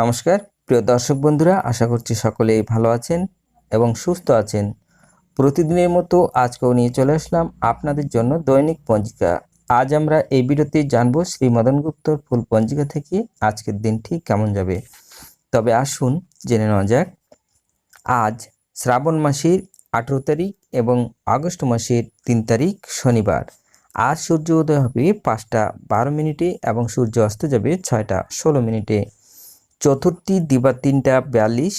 নমস্কার। প্রিয় দর্শক বন্ধুরা, আশা করছি সকলেই ভালো আছেন এবং সুস্থ আছেন। প্রতিদিনের মতো আজকেও নিয়ে চলে আসলাম আপনাদের জন্য দৈনিক পঞ্জিকা। আজ আমরা এই ভিডিওতে জানব শ্রী মদন গুপ্তর ফুল পঞ্জিকা থেকে আজকের দিনটি কেমন যাবে। তবে আসুন জেনে নেওয়া যাক, আজ শ্রাবণ মাসের আঠেরো তারিখ এবং আগস্ট মাসের তিন তারিখ শনিবার। আজ সূর্য উদয় হবে পাঁচটা বারো মিনিটে এবং সূর্য অস্ত যাবে ছয়টা ষোলো মিনিটে। চতুর্থী দিবা তিনটা বিয়াল্লিশ,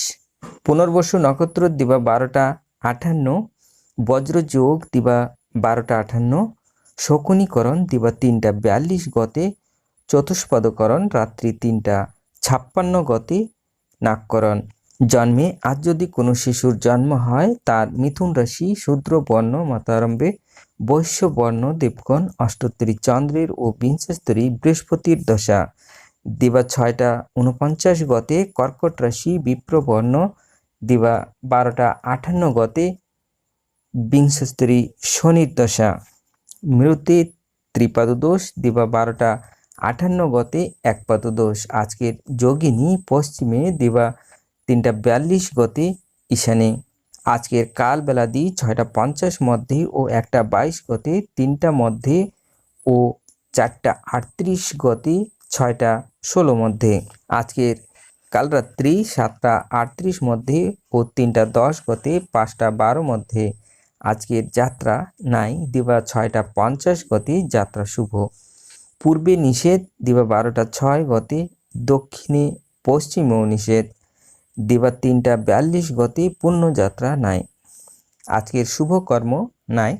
পুনর্বসু নক্ষত্র দিবা বারোটা আটান্ন বজ্রযোগ দিবা বারোটা আটান্ন শকুনীকরণ দিবা তিনটা বিয়াল্লিশ গতে, চতুষ্পদকরণ রাত্রি তিনটা ছাপ্পান্ন গতে নাককরণ জন্মে আজ যদি কোনো শিশুর জন্ম হয়, তার মিথুন রাশি শূদ্র বর্ণ মাতারম্ভে বৈশ্য বর্ণ দেবগণ অষ্টোত্তরী চন্দ্রের ও বিংশস্তরী বৃহস্পতির দশা। দিবা ছয়টা উনপঞ্চাশ গতে কর্কট রাশি বিপ্রবর্ণ, দিবা বারোটা আটান্ন গতে বিংশস্তরী শনির দশা। মৃতে ত্রিপাদ দোষ, দিবা বারোটা আটান্ন গতে একপাদ দোষ। আজকের যোগিনী পশ্চিমে, দিবা তিনটা বিয়াল্লিশ গতে ঈশানে। আজকের কাল বেলা দি ছয়টা পঞ্চাশ মধ্যে ও একটা বাইশ গতে তিনটা মধ্যে ও চারটা আটত্রিশ গতে ছয়টা ষোলো মধ্যে। আজকের কাল রাত্রি সাতটা আটত্রিশ মধ্যে ও তিনটা দশ গতে পাঁচটা বারো মধ্যে। আজকের যাত্রা নাই, দিবা ছয়টা পঞ্চাশ গতে যাত্রা শুভ। পূর্বে নিষেধ, দিবা বারোটা ছয় গতে দক্ষিণে পশ্চিমেও নিষেধ, দিবা তিনটা বিয়াল্লিশ গতে পুণ্যযাত্রা নাই। আজকের শুভকর্ম নাই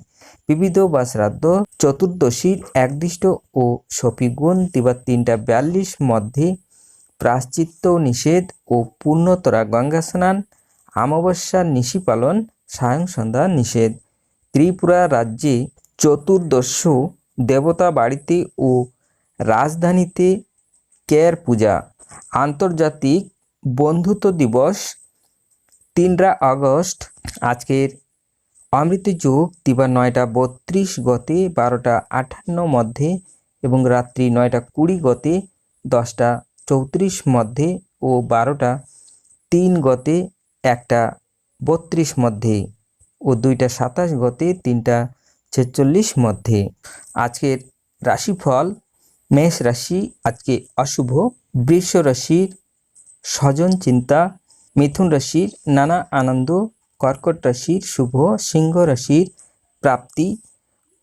বিবিধ বা শ্রাদ্ধ চতুর্দশীর একদিষ্ট ও সফিগুণ দিবা তিনটা বিয়াল্লিশ মধ্যে প্রাশ্চিত্য নিষেধ ও পূর্ণতরা গঙ্গা স্নান অমাবস্যার নিশি পালন সায়ং সন্ধ্যা নিষেধ। ত্রিপুরা রাজ্যে চতুর্দশ দেবতা বাড়িতে ও রাজধানীতে কেয়ার পূজা। আন্তর্জাতিক বন্ধুত্ব দিবস, তিনরা আগস্ট, আজকের অমৃত যোগ দিবা নয়টা বত্রিশ গতে, বারোটা আটান্ন মধ্যে এবং রাত্রি নয়টা কুড়ি গতে, দশটা চৌত্রিশ মধ্যে ও বারোটা তিন গতে, একটা বত্রিশ মধ্যে ও দুইটা সাতাশ গতে, তিনটা ছেচল্লিশ মধ্যে। আজকের রাশিফল মেষ রাশি, আজকে অশুভ বৃষ রাশির স্বজন চিন্তা, মিথুন রাশির নানা আনন্দ কর্কট রাশির শুভ সিংহ রাশির প্রাপ্তি,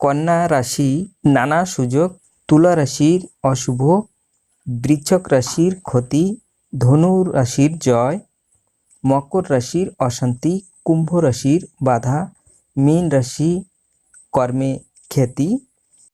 কন্যা রাশি নানা সুযোগ, তুলা রাশির অশুভ বৃচ্ছক রাশির ক্ষতি, ধনু রাশির জয়, মকর রাশির অশান্তি, কুম্ভ রাশির বাধা, মীন রাশি কর্মে খ্যাতি